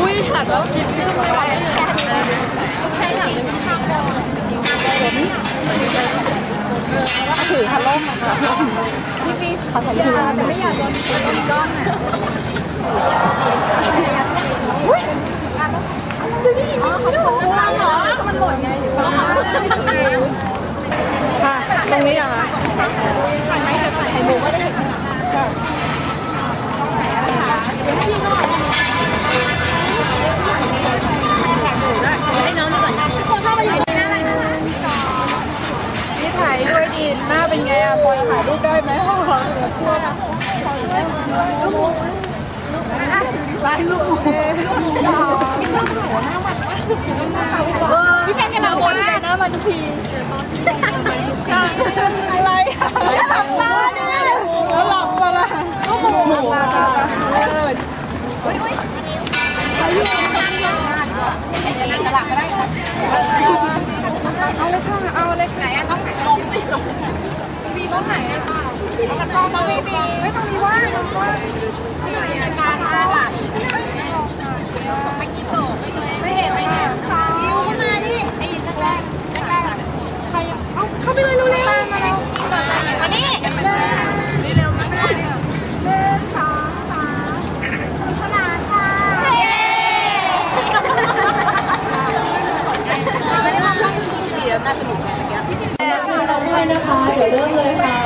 อุ้ยหัดแล้วคิดไม่ได้ถือพัดลมมาค่ะ ลายลูกหมูพี่เพนกันมาวนเลยนะมาทุกทีอะไรหลับตาเนี่ยแล้วหลับมาละโอ้โหมาเออเอาเลยค่ะเอาเลยไหนอะต้องลงสิลงมีต้องไหนอะค่ะ กองมาไม่มีไม่ต้องมีว่างว่าการมาล่ะไม่กี่โซ่ไม่เห็นไม่เห็นยิวขึ้นมาดิไอ้แรกแรกใครเอาเข้าไปเลยเร็วๆมาเร็วกินก่อนเลยมานี่เร็วมากเลยหนึ่งสองสามสนุกสนานค่ะเย้ไม่ได้มาพื่อนเดียน่าสนุกแค่เมื่อกี้ด้วยนะคะเดี๋ยวเริ่มเลยค่ะ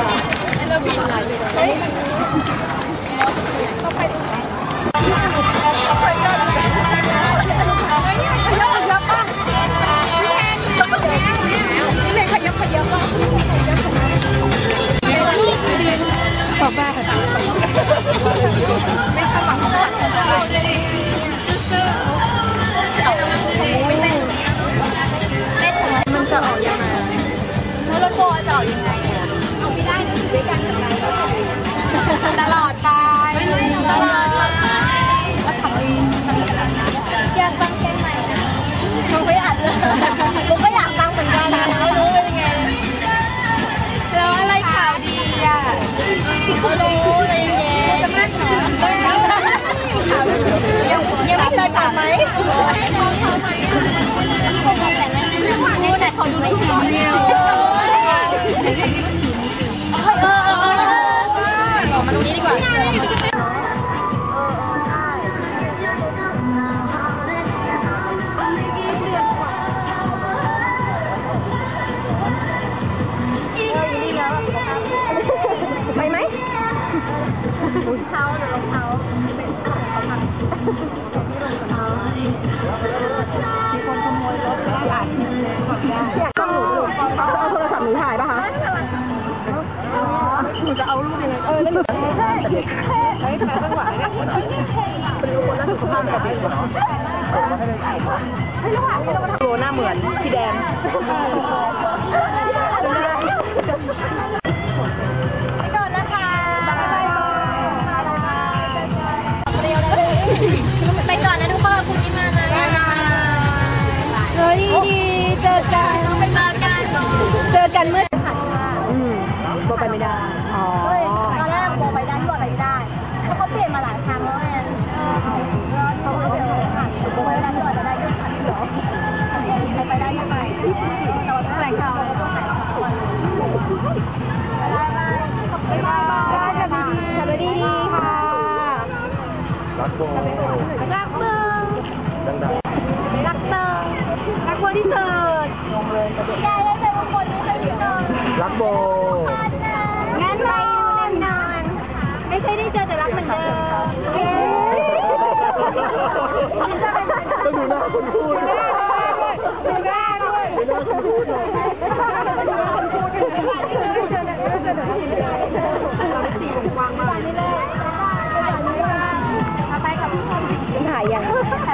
เราบิ เท้าหรือรองเท้าเป็นของเขาพังรองเท้ามีคนขโมยรถไปอัดอยากต้องหนูเอาเอาโทรศัพท์หนูถ่ายป่ะคะหนูจะเอารูปยังไงเออแล้วหนูเฮ้ยเฮ้ยถ่ายจังหวะเนี่ยเป็นรูปคนแล้วสุขภาพแบบนี้เหรอโลหน้าเหมือนพี่แดง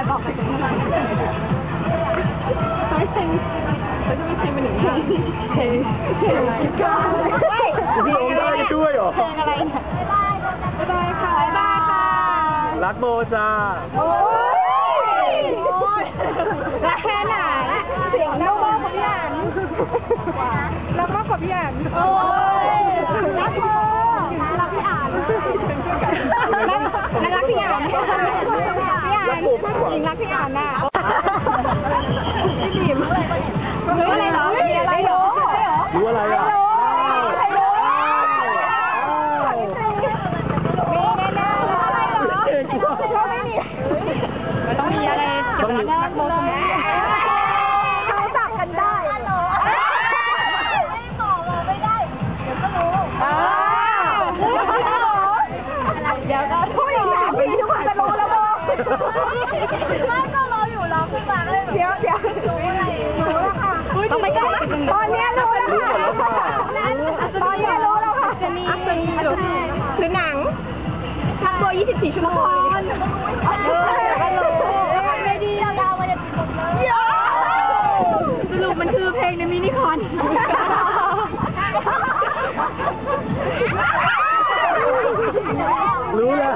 ยังถ่ายบอกไปถึงไหนไม่ใช่ไม่ใช่มันหนึ่งเพลงเพลงอะไรกันพี่โอมได้ด้วยเหรอเพลงอะไรบ๊ายบายบายบายค่ะบ๊ายบายค่ะรักโบจ้าโอ้ยรักแค่ไหนเสียงเล่าบ้าทุกอย่างรักมากกว่าพี่แอนโอ้ยรักโมรักพี่อ่านรักพี่อ่านพี่อ่านห ญิงรักพี่อ่านน่ะ ไม่ก็รออยู่รอขึ้นมาเลยเดี๋ยวเดี๋ยวรู้อะไรรู้แล้วค่ะต้องไปใกล้ตอนนี้รู้แล้วค่ะตอนนี้รู้แล้วค่ะจะมีหรือหนังทักตัว 24 ชั่วโมงเออไม่รู้ไม่ดียาวๆมาจะจบเลยสรุปมันคือเพลงในมินิคอนรู้แล้